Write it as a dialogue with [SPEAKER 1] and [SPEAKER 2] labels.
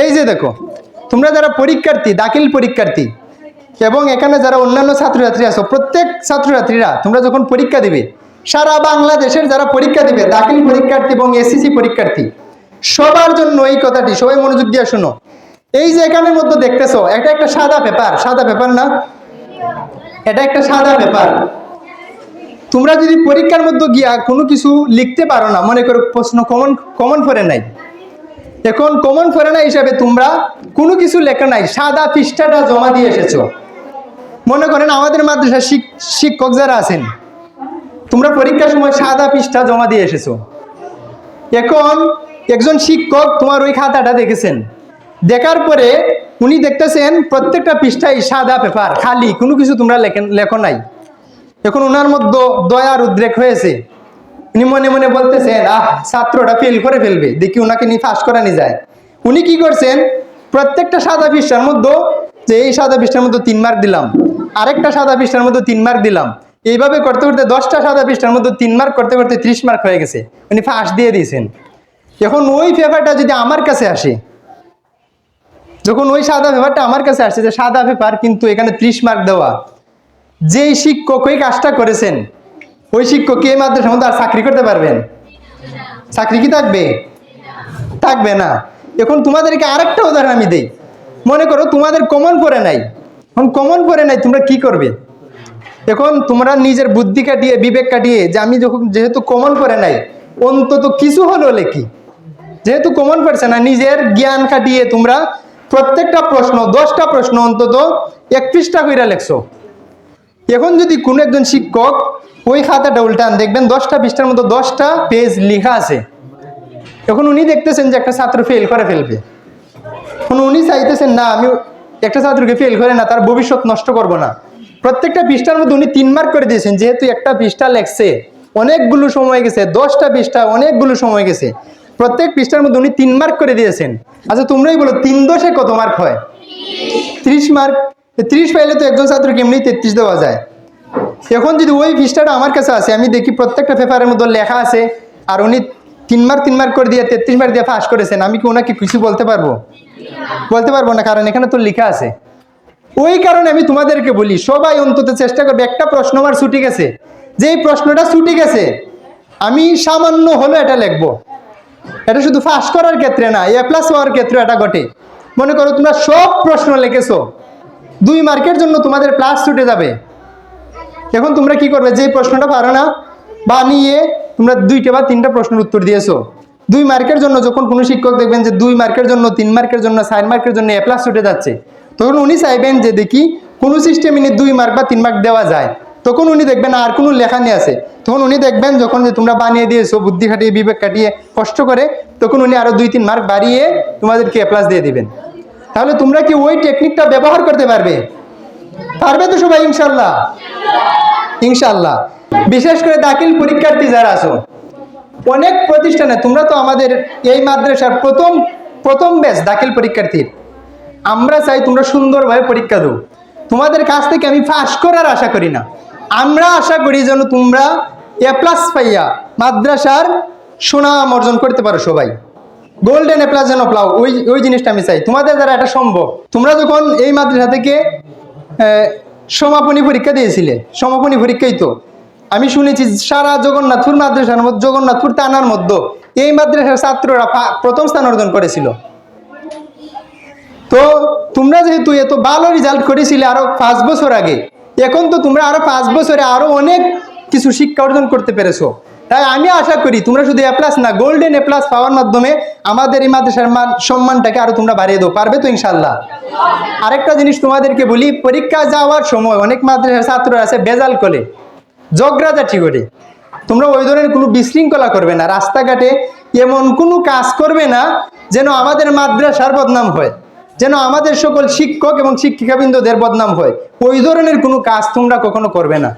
[SPEAKER 1] এই যে দেখো, তোমরা যারা পরীক্ষার্থী, দাখিল পরীক্ষার্থী, এবং এখানে যারা অন্যান্য ছাত্রছাত্রী আছো, প্রত্যেক ছাত্রছাত্রীরা তোমরা যখন পরীক্ষা দিবে, সারা বাংলাদেশের যারা পরীক্ষা দিবে, দাখিল পরীক্ষার্থী এবং এসএসসি পরীক্ষার্থী, সবার জন্য এই কথাটি, সবাই মনোযোগ দিয়ে শোনো। এই যে এখানের মধ্যে দেখতেছো, এটা একটা সাদা পেপার সাদা পেপার না? এটা একটা সাদা পেপার। তোমরা যদি পরীক্ষার মধ্যে গিয়া কোনো কিছু লিখতে পারো না, মনে করো প্রশ্ন কমন কমন ফরে নাই এখন কমন ফরে না হিসাবে তোমরা কোনো কিছু লেখা নাই, সাদা পৃষ্ঠাটা জমা দিয়ে এসেছ। মনে করেন আমাদের মাদ্রাসা শিক- শিক্ষক যারা আছেন, তোমরা পরীক্ষার সময় সাদা পৃষ্ঠা জমা দিয়ে এসেছ। এখন একজন শিক্ষক তোমার ওই খাতাটা দেখেছেন। দেখার পরে উনি দেখতেছেন প্রত্যেকটা পৃষ্ঠায় সাদা পেপার, খালি, কোনো কিছু তোমরা লেখেন লেখো নাই। এখন ওনার মধ্যে দয়ার উদ্রেক হয়েছে। উনি মনে মনে বলতেছেন, আহ, ছাত্রটা ফেল করে ফেলবে, দেখি ওনাকে নিয়ে ফাঁস করানি যায়। উনি কি করছেন, প্রত্যেকটা সাদা পৃষ্ঠার মধ্যে, যে এই সাদা পৃষ্ঠার মধ্যে তিন মার্ক দিলাম, আরেকটা সাদা পৃষ্ঠার মধ্যে তিন মার্ক দিলাম, এইভাবে করতে করতে দশটা সাদা পৃষ্ঠার মধ্যে তিন মার্ক করতে করতে ত্রিশ মার্ক হয়ে গেছে, উনি ফাঁস দিয়ে দিয়েছেন। এখন ওই পেপারটা যদি আমার কাছে আসে, যখন ওই সাদা পেপারটা আমার কাছে আসছে যে সাদা পেপার কিন্তু এখানে ত্রিশ মার্ক দেওয়া, যেই শিক্ষক ওই কাজটা করেছেন ওই শিক্ষক এই মাদ্রাসার মধ্যে আর চাকরি করতে পারবেন? চাকরি কি থাকবে? থাকবে না। এখন তোমাদেরকে আরেকটা উদাহরণ আমি দেই। মনে করো তোমাদের কমন পড়ে নাই। এখন কমন পড়ে নাই, তোমরা কি করবে? এখন তোমরা নিজের বুদ্ধি কাটিয়ে, বিবেক কাটিয়ে, যে আমি যখন যেহেতু কমন পড়ে নাই, অন্তত কিছু হলো লেখি যেহেতু কমন পড়ছে না, নিজের জ্ঞান কাটিয়ে তোমরা প্রত্যেকটা প্রশ্ন, দশটা প্রশ্ন অন্তত এক পৃষ্ঠা কইরা লেখছো। এখন যদি কোনো একজন শিক্ষক ওই খাতাটা উল্টান, দেখবেন দশটা পৃষ্ঠার মতো দশটা পেজ লেখা আছে। এখন উনি দেখতেছেন যে একটা ছাত্র ফেল করে ফেলবে। এখন উনি চাইতেছেন, না, আমি একটা ছাত্রকে ফেল করে না, তার ভবিষ্যৎ নষ্ট করব না। প্রত্যেকটা পৃষ্ঠার মধ্যে উনি তিন মার্ক করে দিয়েছেন, যেহেতু একটা পৃষ্ঠা লেখছে, অনেকগুলো সময় গেছে, দশটা পৃষ্ঠা, অনেকগুলো সময় গেছে। প্রত্যেক পৃষ্ঠার মধ্যে উনি তিন মার্ক করে দিয়েছেন। আচ্ছা তোমরাই বলো, তিন দশে কত মার্ক হয়? ত্রিশ মার্ক ত্রিশ পাইলে তো একজন ছাত্রকে এমনি তেত্রিশ দেওয়া যায়। এখন যদি ওই পৃষ্ঠাটা আমার কাছে আছে, আমি দেখি প্রত্যেকটা পেপারের মধ্যে লেখা আছে, আর উনি তিন মার্ক তিন মার্ক করে দিয়ে তেত্রিশ মার্ক দিয়ে ফাঁস করেছেন, আমি কি ওনাকে কিছু বলতে পারব? বলতে পারব না, কারণ এখানে তো লেখা আছে। ওই কারণে আমি তোমাদেরকে বলি, সবাই অন্তত চেষ্টা করবে, একটা প্রশ্ন আমার ছুটি গেছে। যে এই প্রশ্নটা ছুটি গেছে, আমি সামান্য হলো এটা লিখব। এটা শুধু ফাঁস করার ক্ষেত্রে না, এ প্লাস হওয়ার ক্ষেত্রে এটা ঘটে। মনে করো তোমরা সব প্রশ্ন লিখেছো, দুই মার্কের জন্য তোমাদের প্লাস ছুটে যাবে। এখন তোমরা কি করবে? যে প্রশ্নটা পারো না বানিয়ে তোমরা দুইটা বা তিনটা প্রশ্নের উত্তর দিয়েছ। দুই মার্কের জন্য যখন কোনো শিক্ষক দেখবেন যে দুই মার্কের জন্য, তিন মার্কের জন্য, চার মার্কের জন্য, এ প্লাস ছুটে যাচ্ছে, তখন উনি চাইবেন যে দেখি কোনো সিস্টেমে নিয়ে দুই মার্ক বা তিন মার্ক দেওয়া যায়। তখন উনি দেখবেন আর কোনো লেখা নিয়ে আছে। তখন উনি দেখবেন যখন যে তোমরা বানিয়ে দিয়েছ, বুদ্ধি খাটিয়ে, বিবেক কাটিয়ে কষ্ট করে, তখন উনি আরও দুই, তিন মার্ক বাড়িয়ে তোমাদেরকে এ প্লাস দিয়ে দিবেন। তাহলে তোমরা কি ওই টেকনিকটা ব্যবহার করতে পারবে? পারবে তো সবাই ইনশাল্লাহ ইনশাল্লাহ বিশেষ করে দাখিল পরীক্ষার্থী যারা আছো, অনেক প্রতিষ্ঠানে তোমরা তো আমাদের এই মাদ্রাসার প্রথম প্রথম ব্যাচ দাখিল পরীক্ষার্থীর। আমরা চাই তোমরা সুন্দরভাবে পরীক্ষা দাও। তোমাদের কাছ থেকে আমি ফাঁস করার আশা করি না। আমরা আশা করি যেন তোমরা এ প্লাস পাইয়া মাদ্রাসার সুনাম অর্জন করতে পারো সবাই। গোল্ডেন এ প্লাস যেন পাও, ওই ওই জিনিসটা আমি চাই। তোমাদের দ্বারা এটা সম্ভব। তোমরা যখন এই মাদ্রাসা থেকে সমাপনী পরীক্ষা দিয়েছিলে সমাপনী পরীক্ষাই তো। আমি শুনেছি সারা জগন্নাথপুর মাদ্রাসার মধ্যে, জগন্নাথপুর থানার মধ্যে এই মাদ্রাসার ছাত্ররা প্রথম স্থান অর্জন করেছিল। তো তোমরা যেহেতু এত ভালো রেজাল্ট করেছিলে আরও পাঁচ বছর আগে, এখন তো তোমরা আরও পাঁচ বছরে আরও অনেক কিছু শিক্ষা অর্জন করতে পেরেছ। তাই আমি আশা করি তোমরা শুধু এ প্লাস না গোল্ডেন এ প্লাস পাওয়ার মাধ্যমে আমাদের এই মাদ্রাসার মান, সম্মানটাকে আরও তোমরা বাড়িয়ে দাও, পারবে তো ইনশাল্লাহ আরেকটা জিনিস তোমাদেরকে বলি, পরীক্ষা যাওয়ার সময় অনেক মাদ্রাসার ছাত্ররা আছে বেজাল করে জগরাজাটি করে। তোমরা ওই ধরনের কোনো বিশৃঙ্খলা করবে না, রাস্তাঘাটে এমন কোনো কাজ করবে না যেন আমাদের মাদ্রাসার বদনাম হয়, যেন আমাদের সকল শিক্ষক এবং শিক্ষিকাবৃন্দদের বদনাম হয়, ওই ধরনের কোনো কাজ তোমরা কখনো করবে না।